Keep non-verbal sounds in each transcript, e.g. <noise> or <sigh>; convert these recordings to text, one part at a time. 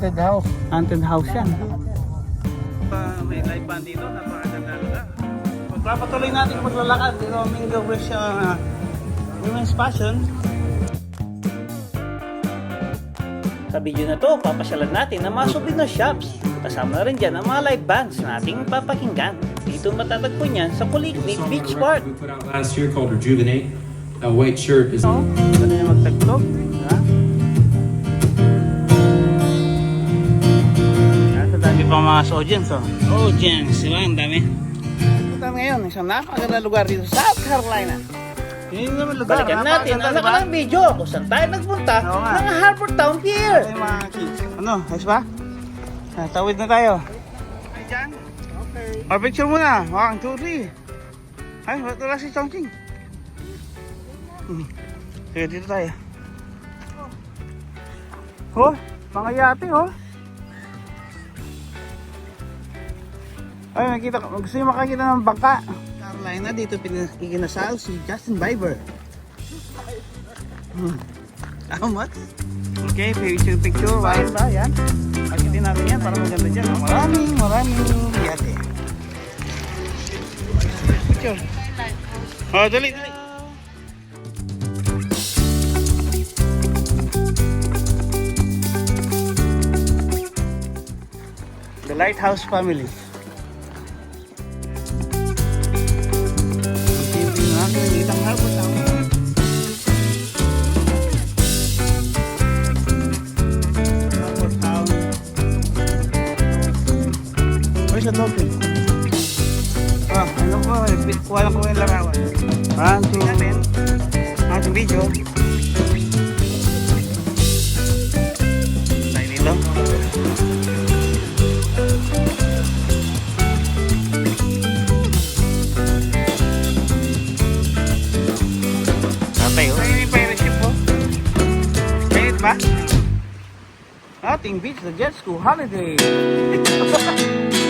Haunted house. Haunted house yan. may live band dito, napakaganda lugar. Magpapatuloy natin paglalakad. Roaming the Wish uh, Women's Passion. Sa video na to, papasyalan natin ang mga souvenir shops. Kasama na rin dyan ang mga live bands na ating papakinggan. Dito matatagpo niyan sa Kuliglig Beach Park. We put out last year called Rejuvenate. A white shirt is No? Ganun yung magtagtog. Ha? Pa mga audience, oh. Audience, di ba? Ang dami. Punta ngayon, isang napakaganda lugar dito sa South Carolina. Yun naman lugar. Balikan natin ang nakalaang video kung saan tayo nagpunta Oo nga. ng Harbour Town Pier. Ay, mga kids. Ano, ayos ba? Ah, tawid na tayo. Ay, dyan. Okay. Or picture muna. One, two, three. Ay, wala si Chongqing. Hmm. Sige, dito tayo. Oh, mga yate, oh. Ay, nakita ko. Gusto nyo makakita ng bangka. Carolina, dito pinakinasal si Justin Bieber. Hmm. How much? Okay, picture picture. Why ba yan? Akitin natin yan para maganda dyan. oh. Maraming, maraming yate. Picture. Oh, dali, dali. The Lighthouse Family. The dolphin? Ah, ano ko, eh, kuha lang ko yung larawan. One, two, natin. Ating video. Tayo dito. Tatay, oh. Ay, may pirate ship, oh. Pirate ba? Ating beach, the jet school holiday. <laughs>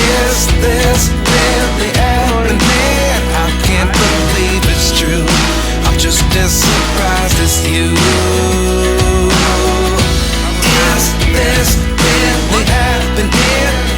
Is this really happening? I can't believe it's true. I'm just as surprised as you. Is this really happening?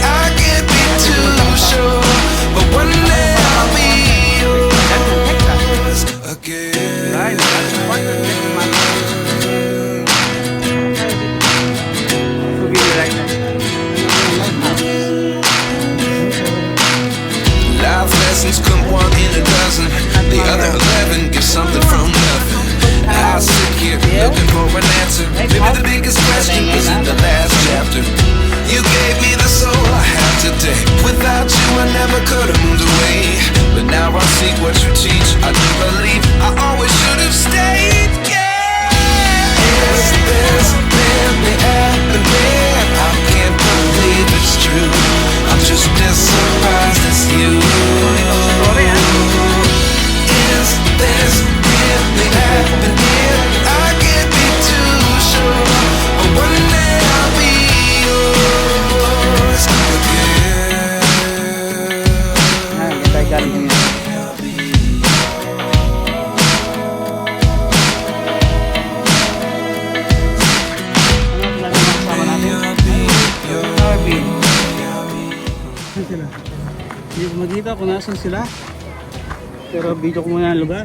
Video ko muna ang lugar.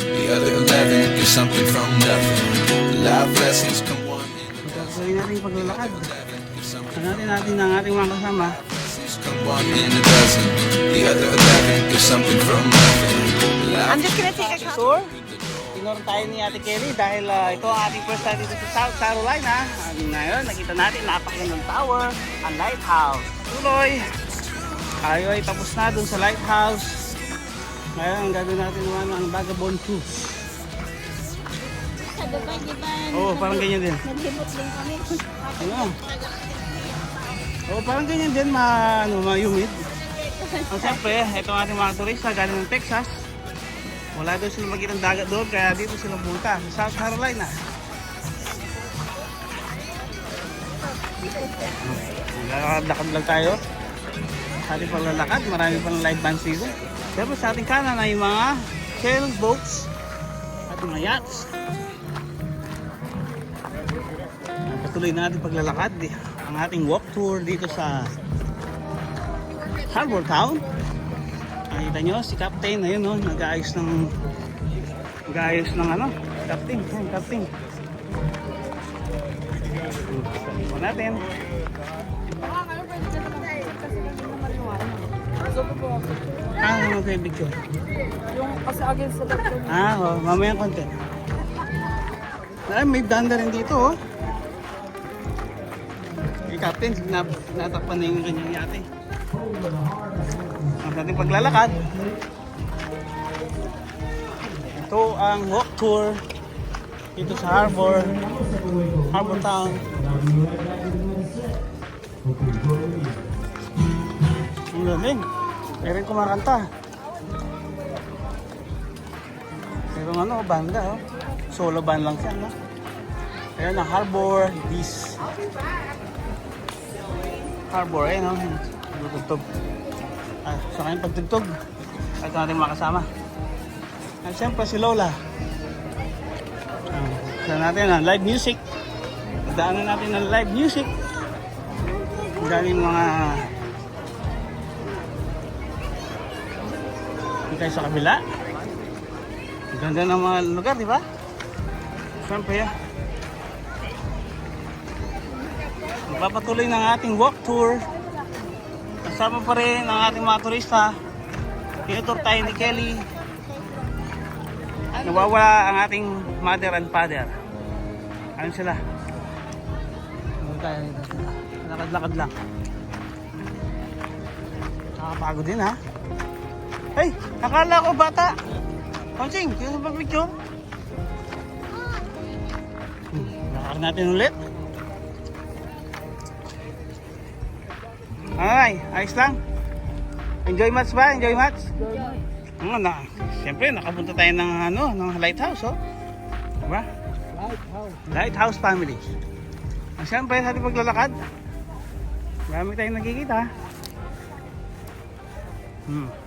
The other eleven give something from nothing. Life lessons come one in a natin yung paglalakad. Hanapin natin ang ating mga kasama. come one in a dozen. The other eleven give something from nothing. I'm just gonna take a tour. Tayo ni Ate Kelly dahil ah, ito ang ating first time dito sa South Carolina. At ngayon, nakita natin napakagandang tower, ang lighthouse. Tuloy! Tayo ay tapos na dun sa lighthouse. Ngayon, ang gagawin natin naman ang vagabond cruise. Sa Dubai, di ba? Oo, parang ganyan din. Naghimot din kami. Ano? Oo, parang ganyan din, ma, ano, ma-humid. Ang siyempre, ito ang ating mga turista galing ng Texas. Wala doon sila magiging dagat doon, kaya dito sila punta sa South Carolina. Lakad lang tayo. Sa ating paglalakad, marami pang live bands dito. Siyempre sa ating kanan ay mga sailboats at mga yachts. Patuloy na paglalakad. Ang ating walk tour dito sa Harbor Town. Nakita nyo, si Captain, ayun no, nag-aayos ng nag-aayos ng ano, Captain, ayun, Captain. Ito natin. Ah, ano kayo picture? Yung kasi against sa doctor. Ah, oh, mamaya konti. Ay, may danda rin dito, oh. Yung captain, na, natakpan na yung kanyang yate. Ang ating paglalakad. Ito ang walk tour dito sa harbor, harbor town. Ang galing. Meron kumakanta. Pero ano, banda oh. Solo band lang siya, no? Ayan ang Harbor Beach. Harbor, eh, no? Tutugtog. Ah, sa kanyang pagtugtog. Ito natin mga kasama. At siyempre si Lola. Ah, sa natin ang live music. Daanan natin ang live music. Ang daming mga tayo sa kabila. Ganda ng mga lugar, di ba? Siyempre, ah. Magpapatuloy ng ating walk tour. Kasama pa rin ang ating mga turista. Tinutur tayo ni Kelly. Nawawala ang ating mother and father. Ano sila? Ano tayo dito? Lakad-lakad lang. Nakakapagod din ha. Hey, akala ko bata. Konsing, kaya ba picture? Lakad natin ulit. Ay, ayos lang. Enjoy match ba? Enjoy match? Enjoy na, Siyempre, nakapunta tayo ng ano, ng lighthouse, oh. Diba? Lighthouse. Lighthouse family. Ang siyempre, sa ating paglalakad, marami tayong nakikita. Hmm.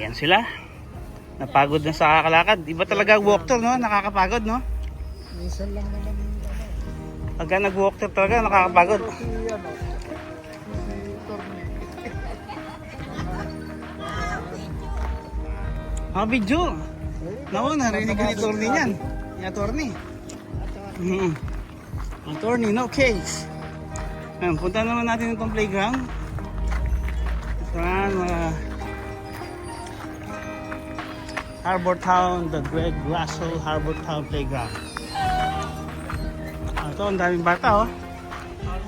Ayan sila. Napagod na sa kakalakad. Iba talaga walk tour, no? Nakakapagod, no? Minsan lang naman ano, Pagka nag-walk tour talaga, nakakapagod. ano. Ah, video. Naku, narinig ko ni Torny niyan. Ni Attorney. Mm. Attorney, no case. Ayan, punta naman natin itong playground. Harbor Town, the Greg Russell Harbor Town Playground. Ah, ito, ang daming bata, oh.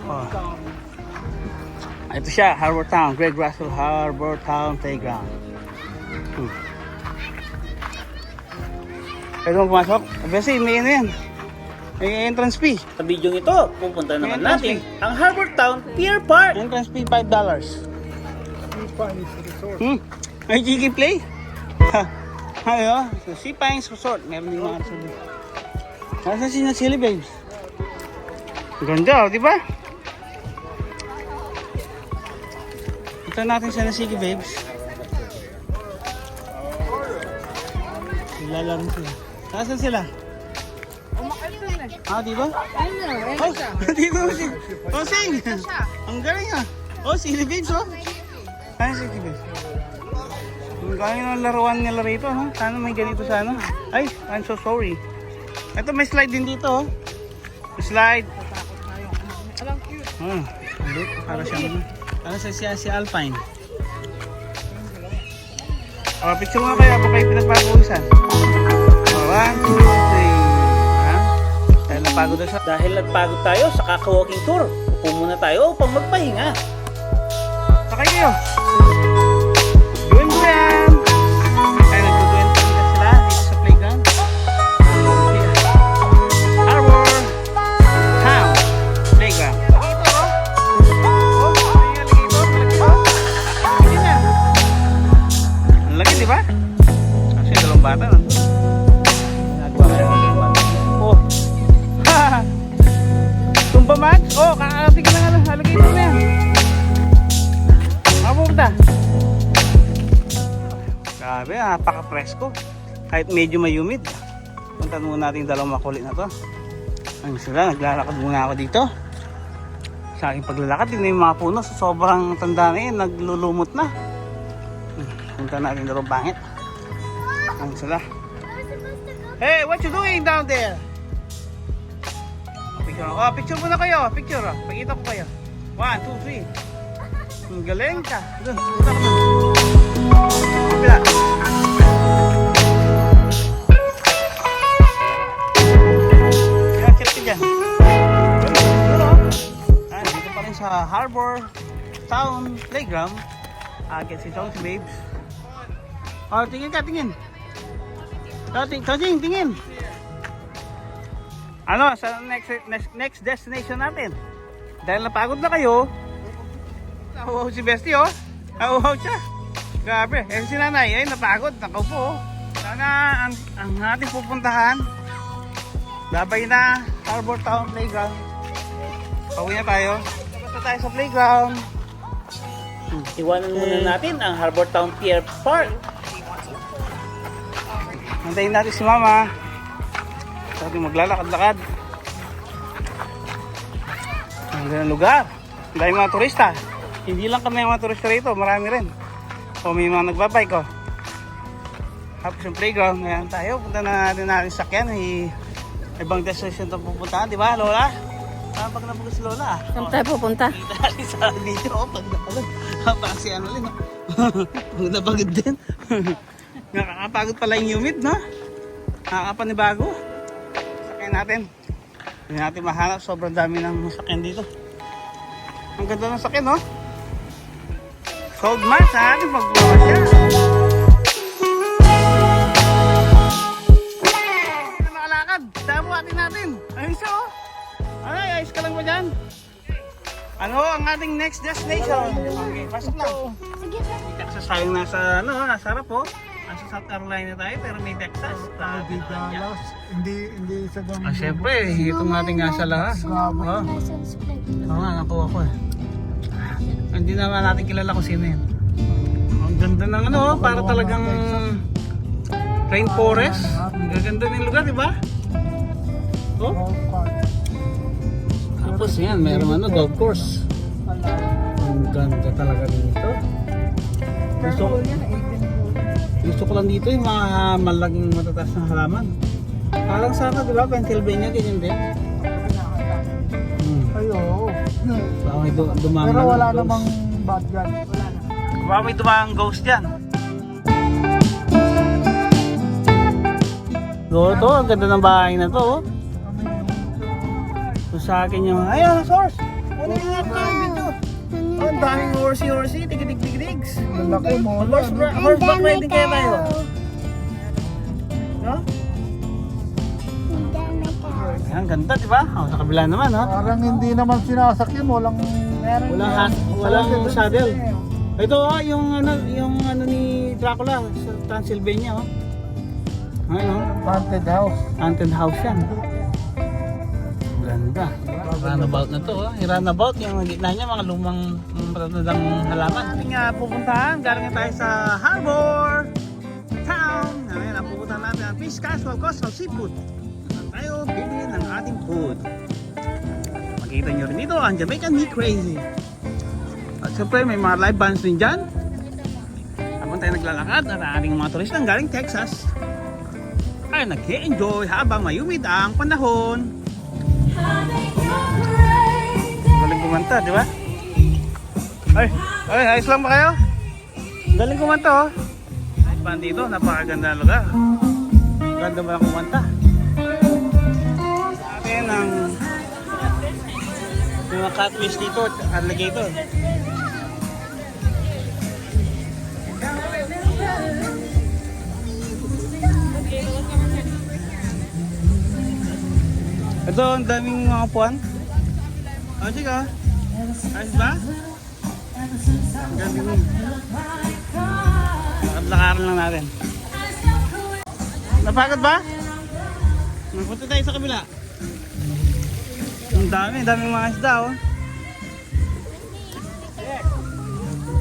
oh. Ito siya, Harbor Town, Greg Russell Harbor Town Playground. Hmm. Pwede mo pumasok? Obviously, may ano yan. May entrance fee. Sa video ito, pupunta naman natin ang Harbor Town Pier Park. Entrance fee, $5. Sea Pines Resort. Hmm? May Jiggy Play? Ha. Ayo, so Sea Pines Resort. Meron din mga resort. Nasa si na sila, babes? Ganda, oh, di ba? Ito natin sa Nasigi, babes. Sila lang sila. Nasaan sila? Ah, di ba? Oh, <laughs> dito si Oh, sing. Ang galing ah. Oh, si Babes oh. Ay, si Babes. Ang galing ng laruan nila rito, no? Sana may ganito sana. Ay, I'm so sorry. Ito, may slide din dito, oh. May slide. Alang cute. Oh, ulit. Para siya, ano? Para sa siya si Alpine. Oh, picture nga kaya, baka kayo pinagpag-uwisan. Oh, one, two, three. Ha? Dahil napagod na siya. Dahil nagpagod tayo sa kaka-walking tour, upo muna tayo upang magpahinga. Sakay kayo. ba? Man? Oh, ka na nga. Halagay mo na yan. Mapunta. Grabe, napaka-presko. Kahit medyo mayumid. Punta muna natin yung dalawang makulit na to. Ayun sila, naglalakad muna ako dito. Sa aking paglalakad, na yung mga puno. So, sobrang tanda na yun, naglulumot na. Punta natin dalawang pangit. Ayun sila. Hey, what you doing down there? Picture. Oh, picture muna kayo. Picture. oh. Pakita ko kayo. One, two, three. Ang galing ka. Doon, punta. Kapila. Dito. Ah, pa rin sa Harbor Town Playground. Agad si Chong Babes. Oh, tingin ka, tingin. Ting Chong, tingin. Ano, sa next next next destination natin? Dahil napagod na kayo, nahuhaw si Bestie oh. Nahuhaw siya. Grabe, eh si nanay ay napagod, nakaupo oh. Sana ang, ang ating pupuntahan, labay na Harbor Town Playground. Pauwi na tayo. Basta tayo sa playground. Iwanan muna natin ang Harbor Town Pier Park. Antayin natin si Mama. Sa ating maglalakad-lakad. Ang ganda ng lugar. Daming mga turista. Hindi lang kami mga turista rito, marami rin. O may mga nagbabike ko. Tapos yung playground, ngayon tayo. Punta na natin natin sakyan. May ibang destination ito pupuntahan, di ba Lola? Saan pag napunta si Lola? Saan tayo pupunta? Natin sa dito, oh, pag napagod. Parang si ano rin. <laughs> Pag napagod din. <laughs> Nakakapagod pala yung humid, no? Nakakapanibago. Sakyan natin. Hindi natin mahanap, sobrang dami ng sakyan dito. Ang ganda ng sakyan, no? Sold man sa ating. Hindi na makalakad. Dahil buhatin natin. Ayun siya, oh. Ano, ayos ka lang ba dyan? Ano ang ating next destination? Okay, pasok lang. May Texas tayong nasa, ano, nasa harap po. Nasa South Carolina tayo, pero may Texas. Ah, Hindi Dallas. Hindi, hindi sa ganun. Ah, syempre, itong ating nasa lahat. Oh. Oo nga, nakuha ko eh. Hindi naman natin kilala kung sino yun. Ang ganda ng ano, oh, para talagang rainforest. Ang gaganda ng lugar, di ba? Oh, tapos yan, meron ano, golf course. Ang ganda talaga dito. Gusto, gusto ko lang dito yung mga malaking matataas na halaman. Parang sana, di ba, Pennsylvania, ganyan din. Hmm. Ay, oo. Baka may du- Pero wala ghost. namang bad yan. Wala na. Baka may dumang ghost dyan. Oo, to, ang ganda ng bahay na to. Oh. So, sa akin yung, ayun, source. Ano yung nga video? Oh, ang daming horsey-horsey, tigidig-tigidigs. Malaki mo. Horse, horseback riding kaya tayo. No? Ang ganda, di ba? Oh, sa kabila naman, ha? Parang hindi naman sinasakyan. Walang... Walang hat, walang saddle. Ito oh, yung ano, yung ano ni Dracula sa Transylvania oh. Ano? Haunted house. Haunted house yan. Ganda. Runabout na to oh. Yung runabout, yung gitna niya mga lumang matatandang halaman. Ating uh, pupuntahan, galing tayo sa Harbor Town. Ngayon, ang pupuntahan natin ang Fish Casual Coastal Seafood. Tayo bibili ng ating food. Makita nyo rin dito ang Jamaican Me Crazy. At syempre may mga live bands din dyan. Habang tayo naglalakad at ang ating mga turistang galing Texas ay nag-enjoy habang mayumid ang panahon. Kumanta, di ba? Ay, ay, ayos lang ba kayo? Galing kumanta oh. Live band dito, napakaganda ng lugar. Ganda ba kumanta? Sa atin ang mga catfish dito, alligator. Ito, ang daming mga puwan. O, sige ah. Ayos ba? Ang galing. lakaran lang natin. Napagod ba? Punta tayo sa kabila. Ang dami, daming mga isda oh.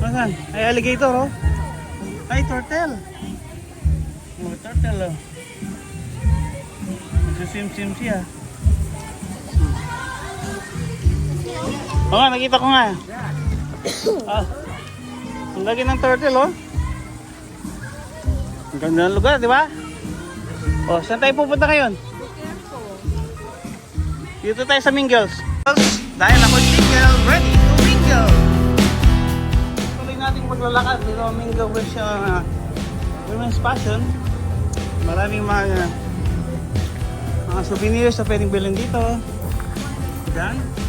Nasaan? Ay, alligator oh. Ay, turtle. Oh, turtle oh. Nagsisim-sim siya. Oo nga, nakita ko nga. ah, ang lagi ng turtle oh. Ang ganda ng lugar, di ba? Oh, saan tayo pupunta ngayon? Dito tayo sa Mingles. Dahil ako single, ready to mingle. Tuloy nating maglalakad dito mingle with uh, Women's Passion. Maraming mga mga souvenirs na pwedeng bilhin dito. Diyan.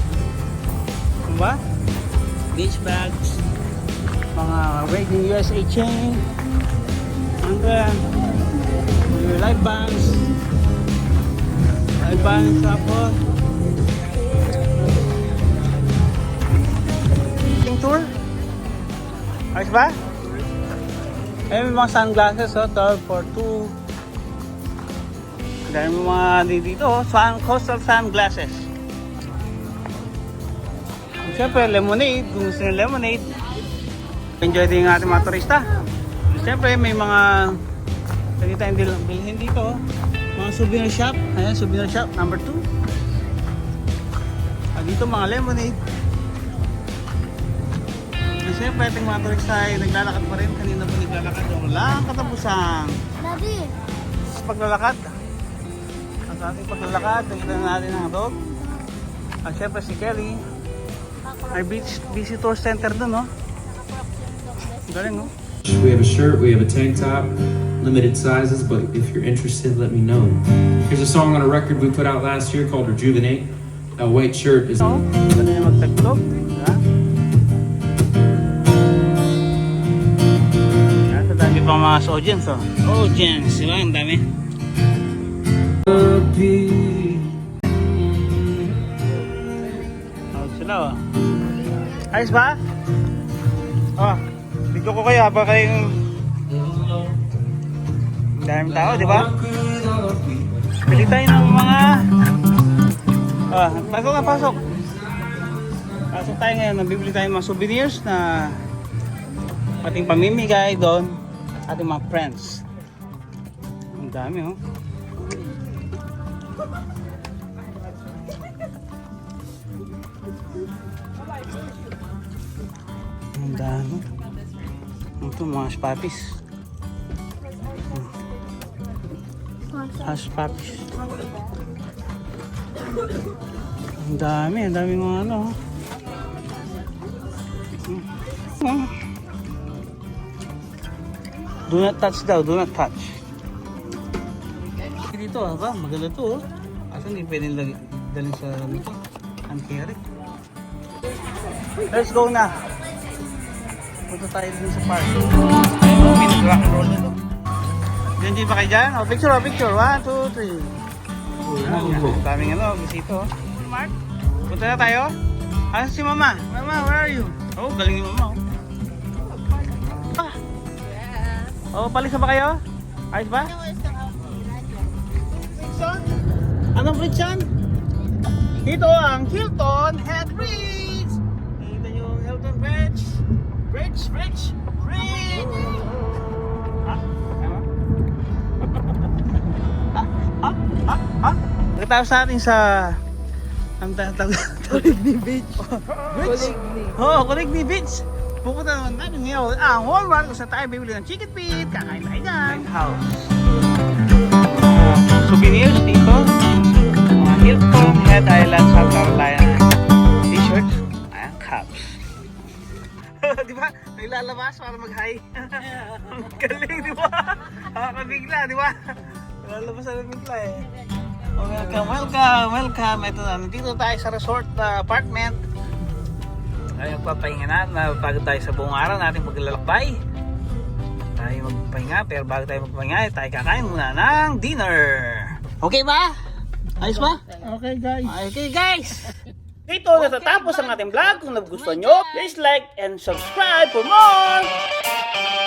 Diba? Beach bags. Mga Reading USA chain. Hanggang yung live bands. Live bands tapos. Tour. Ayos ba? Ayun may mga sunglasses oh, 12 for 2. Dahil may mga dito oh, sun, coastal sunglasses. Siyempre, lemonade. Kung gusto nyo lemonade, enjoy din ang ating mga turista. Siyempre, may mga pwede tayong bil- bilhin dito. Mga souvenir shop. Ayan, souvenir shop number 2. Ah, dito mga lemonade. At siyempre, ating mga turista ay naglalakad pa rin. Kanina pa naglalakad. Walang katapusan. Daddy. Sa paglalakad. At sa ating paglalakad, nakita na natin ang dog. At siyempre si Kelly. Ay beach visitor center dun, no? Galing, no? We have a shirt, we have a tank top, limited sizes, but if you're interested, let me know. Here's a song on a record we put out last year called Rejuvenate. That white shirt is No? Ganun yung magtagtog. Diba? Yan, sa dami pang mga audience, oh. Audience, diba? Ang dami. Out sila, oh. Ayos ba? Oh, video ko kayo habang kayong... Ang daming tao, di ba? Bili tayo ng mga... Ah, pasok na, pasok. Pasok tayo ngayon, nabibili tayo ng mga souvenirs na ating pamimigay doon ating mga friends. Ang dami, oh. Ang dami. Ito, mga spapis. Hash papis. Ang dami, ang dami mga ano. Hmm. Do not touch daw, do not touch. Dito, ha Maganda to, oh. Asa hindi lagi, dalhin sa dito? Ang carry. Let's go na. Punta tayo dun sa park. Oh, mini rock and roll na to. Diyan di ba kayo dyan? Oh, picture, oh, picture. One, two, three. Ang daming ano, bisito. oh. Mark, punta na tayo. Asan si Mama? Mama, where are you? Oh, galing ni Mama. Oh, ah. oh palis na ba kayo? Ayos ba? Anong bridge yan? Dito ang Hilton Head Bridge! Bridge! Ah, tama? ah, ah, ah. Pagkatapos natin sa ang tawag Coligny Beach. Beach? Oo, oh, Coligny Beach. Pupunta naman natin ngayon ang Walmart kung saan tayo bibili ng chicken feet. Kakain tayo dyan. House. Souvenirs dito. Mga Hilton Head Island, South Carolina. Naglalabas para mag-hi. Ang <laughs> Galing, di ba? Nakakabigla, di ba? Naglalabas na bigla eh. Oh, welcome, welcome, welcome. Ito na, nandito tayo sa resort na apartment. Ay, magpapahinga na, napagod tayo sa buong araw natin paglalakbay. Tayo magpahinga, pero bago tayo magpahinga, tayo kakain muna ng dinner. Okay ba? Ayos ba? Okay guys. Okay guys! Dito natatapos ang ating vlog. Kung nagustuhan nyo, please like and subscribe for more!